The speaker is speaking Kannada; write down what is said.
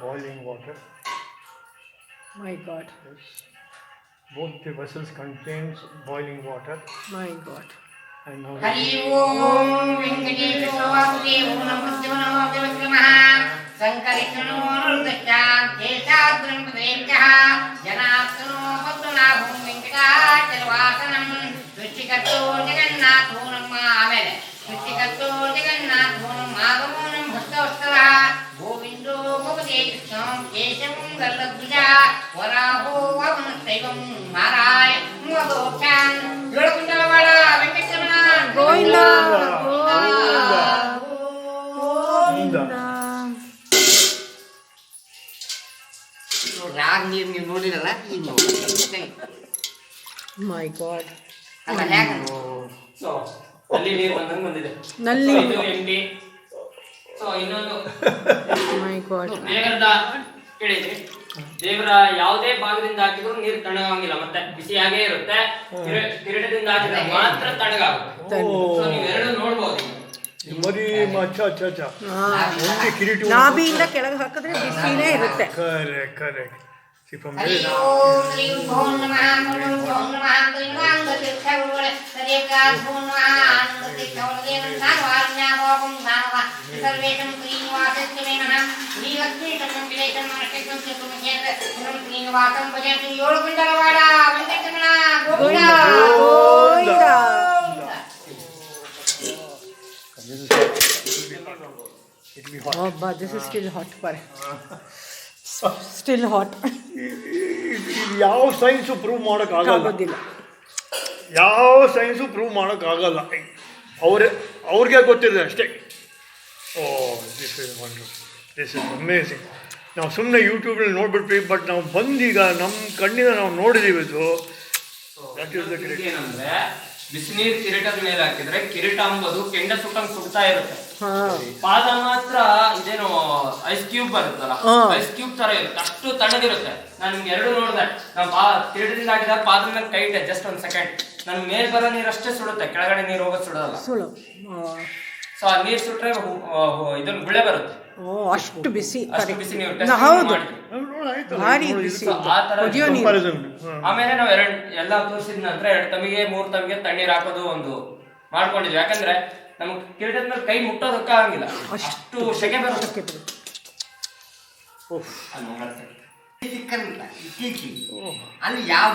boiling water. My God. Yes. Both the vessels contains boiling water. My God. And now நாம் கேசம் நல்லபுஜா வராகோவம் தெய்வம் மாராய் மதோச்சான் இளகுண்டலவாடா வெங்கட்சமணா கோவிந்தா கோவிந்தா கோவிந்தா ರಾಗ ನೀರು ನೀವು ನೋಡಿರಲ್ಲ ಈಗ ನೋಡಿ ಮೈ ಗಾಡ್ ನಲ್ಲಿ ನೀರು ಬಂದಂಗೆ ಬಂದಿದೆ ನಲ್ಲಿ ಸೊ ಇನ್ನೊಂದು ಗಾಡ್. ಕೇಳಿದ್ರಿ ದೇವರ ಯಾವುದೇ ಭಾಗದಿಂದ ಹಾಕಿದ್ರು ನೀರು ತಣ್ಣಗಾಗಿಲ್ಲ ಮತ್ತೆ ಬಿಸಿಯಾಗೇ ಇರುತ್ತೆ. ಕಿರೀ- ಕಿರೀಟದಿಂದ ಹಾಕಿದ್ರೆ ಮಾತ್ರ ತಣ್ಣಗಾಗುತ್ತೆ. ಸೊ ನೀವು ಎರಡು ನೋಡ್ಬೋದು ಮರಿ ಅಚ್ಚ ಅಚ್ಚ ಅಚ್ಚ ಹಾ. ಒಂದೇ ಕಿರೀಟ ನಾಭಿಯಿಂದ ಕೆಳಗೆ ಹಾಕಿದ್ರೆ ಬಿಸಿನೇ ಇರುತ್ತೆ. Correct correct. ಸಿ ಜ್ಞಾನವ ಸರ್ವೇಶಂ ಶ್ರೀನಿವಾಸಸ್ಯ ನಮಃ ಶ್ರೀಲಕ್ಷ್ಮೀ ಸಂಕಂಪಿಲೇಶಂ ನಮಸ್ಕೃತ್ಯಂ ಚತುರ್ಮುಖೇಂದ್ರ ಪುನಂ ಶ್ರೀನಿವಾಸಂ ಭಜಂತು ಏಳು ಕುಂಡಲವಾಡ Venkataramana Govinda Govinda. It be hot ಒಬ್ಬ ದಿಸ್ ಇಸ್ ಸ್ಟಿಲ್ ಹಾಟ್ ಬಾರೆ ಸ್ಟಿಲ್ ಹಾಟ್ ಯಾವ ಸೈನ್ಸು ಪ್ರೂವ್ ಮಾಡೋಕ್ಕಾಗಲ್ಲ ಆಗೋದಿಲ್ಲ ಯಾವ ಸೈನ್ಸು ಪ್ರೂವ್ ಮಾಡೋಕ್ಕಾಗಲ್ಲ ಅವ್ರೆ ಅವ್ರಿಗೆ ಗೊತ್ತಿದೆ ಅಷ್ಟೇ ಓ this is wonderful this is amazing ನಾವು ಸುಮ್ಮನೆ ಯೂಟ್ಯೂಬಲ್ಲಿ ನೋಡ್ಬಿಟ್ವಿ ಬಟ್ ನಾವು ಬಂದೀಗ ನಮ್ಮ ಕಣ್ಣಿನ ನಾವು ನೋಡಿದೀವಿ ಇದು. That is the great. ಏನಂದ್ರೆ ಬಿಸಿನೀರ್ ಕಿರೀಟದ ಮೇಲೆ ಹಾಕಿದ್ರೆ ಕಿರೀಟ ಅಂಬದು ಕೆಂಡ ಸುಟ್ಟಂಗ್ ಸುಡ್ತಾ ಇರುತ್ತೆ. ಹಾ. ಪಾದ ಮಾತ್ರ ಇದೇನು ಐಸ್ ಕ್ಯೂಬ್ ಬರುತ್ತಲ್ಲ. ಐಸ್ ಕ್ಯೂಬ್ ತರ ಇರುತ್ತೆ ಅಷ್ಟು ತಣ್ಣಗಿರುತ್ತೆ. ನಾನು ನಿಮ್ಗೆ ಎರಡು ನೋಡಿದೆ. ನಾನು ಪಾ ಕಿರೀಟದಿಂದ ಹಾಕಿದ ಪಾದ ಮೇಲೆ ಕೈ ಇಟ್ಟೆ ಜಸ್ಟ್ ಒಂದ್ ಸೆಕೆಂಡ್ ನನ್ ಮೇಲ್ ಬರೋ ನೀರಷ್ಟೇ ಅಷ್ಟೇ ಸುಡುತ್ತೆ ಕೆಳಗಡೆ ನೀರು ಹೋಗೋದು ಸುಡೋಲ್ಲ. ಸುಳು ಸೊ ಆ ನೀರ್ ಸುಟ್ರೆ ಇದೊಂದು ಗುಳೆ ಬರುತ್ತೆ. ಓ ಅಷ್ಟು ಬಿಸಿ. ಅಷ್ಟು ಬಿಸಿ ನೀವು ಟೆಸ್ಟ್ ಹೌದು. ಭಾರಿ ಬಿಸಿ. ಆ ತರ ಆಮೇಲೆ ನಾವು ಎರಡ್ ಎಲ್ಲ ತೋರಿಸಿದ ನಂತರ ಎರಡ್ ತಮಿಗೆ ಮೂರು ತಮಿಗೆ ತಣ್ಣೀರ್ ಹಾಕೋದು ಒಂದು ಮಾಡ್ಕೊಂಡಿದ್ವಿ. ಯಾಕಂದ್ರೆ ನಮ್ಗೆ ಕಿರೀಟದ ಮೇಲೆ ಕೈ ಮುಟ್ಟೋದಕ್ಕೆ ಆಗಂಗಿಲ್ಲ ಅಷ್ಟು ಸೆಕೆ ಬರುತ್ತೆ. ಅಲ್ಲಿ ಯಾವ